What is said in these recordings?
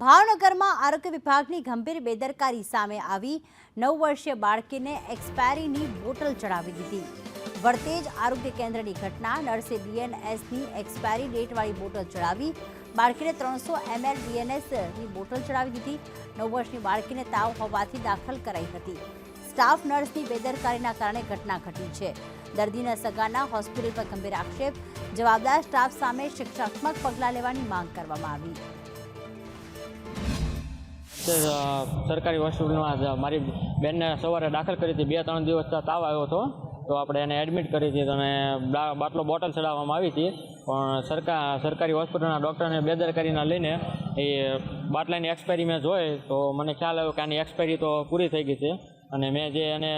ભાવનગરમાં આરોગ્ય વિભાગની ગંભીર બેદરકારી સામે આવી. નવ વર્ષીય બાળકીને એક્સપાયરીની બોટલ ચડાવી દીધી. વરતેજ આરોગ્ય કેન્દ્રની ઘટના, નર્સે બીએનએસની એક્સપાયરી ડેટવાળી બોટલ ચડાવી. બાળકીને ત્રણસો એમએલ બીએનએસની બોટલ ચડાવી દીધી. નવ વર્ષની બાળકીને તાવ હોવાથી દાખલ કરાઈ હતી. સ્ટાફ નર્સની બેદરકારીના કારણે ઘટના ઘટી છે. દર્દીના સગાના હોસ્પિટલ પર ગંભીર આક્ષેપ. જવાબદાર સ્ટાફ સામે શિક્ષાત્મક પગલાં લેવાની માંગ કરવામાં આવી. સરકારી હોસ્પિટલમાં મારી બેનને સવારે દાખલ કરી હતી. બે ત્રણ દિવસ તાવ આવ્યો હતો. તો આપણે એને એડમિટ કરી હતી. અને બાટલો બોટલ ચડાવવામાં આવી હતી. પણ સરકાર, સરકારી હોસ્પિટલના ડૉક્ટરને બેદરકારીના લઈને એ બાટલાની એક્સપાયરી મેં જોઈ. તો મને ખ્યાલ આવ્યો કે આની એક્સપાયરી તો પૂરી થઈ ગઈ છે. અને મેં જે એને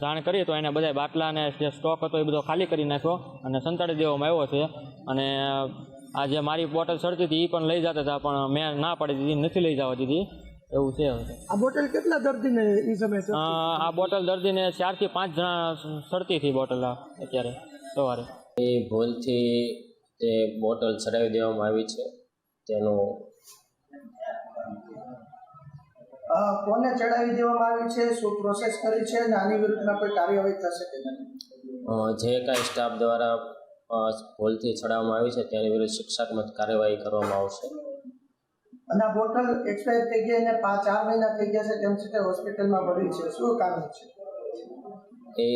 જાણ કરી તો એને બધા બાટલા અને જે સ્ટોક હતો એ બધો ખાલી કરી નાખ્યો અને સંતાડી દેવામાં આવ્યો છે. અને આ જે મારી બોટલ સડતી હતી એ પણ લઈ જતા હતા, પણ મેં ના પાડી દીધી, નથી લઈ જવા દીધી. એવું છે આ બોટલ કેટલા દર્દીને એ સમય આ બોટલ દર્દીને ચારથી પાંચ જણા સડતી હતી બોટલ આ અત્યારે સવારે. એ ભૂલથી તે બોટલ ચડાવી દેવામાં આવી છે. તેનું કોને ચડાવી દેવામાં આવી છે? શું પ્રોસેસ કરી છે? અને આની વિરુદ્ધમાં કોઈ કાર્યવાહી થશે કે નહીં? જે કાંઈ સ્ટાફ દ્વારા ભૂલથી ચડાવવામાં આવી છે તેની વિરુદ્ધ શિક્ષાત્મક કાર્યવાહી કરવામાં આવશે. અને બોટલ એક્સપાયર થઈ ગઈ અને પાંચ ચાર મહિના થઈ ગયા છે તેમ છતાં હોસ્પિટલમાં પડી છે. શું કારણ છે? એ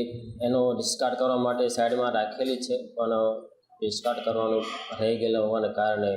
એનો ડિસ્કાર્ડ કરવા માટે સાઈડમાં રાખેલી છે, પણ ડિસ્કાર્ડ કરવાનું રહી ગયેલા હોવાને કારણે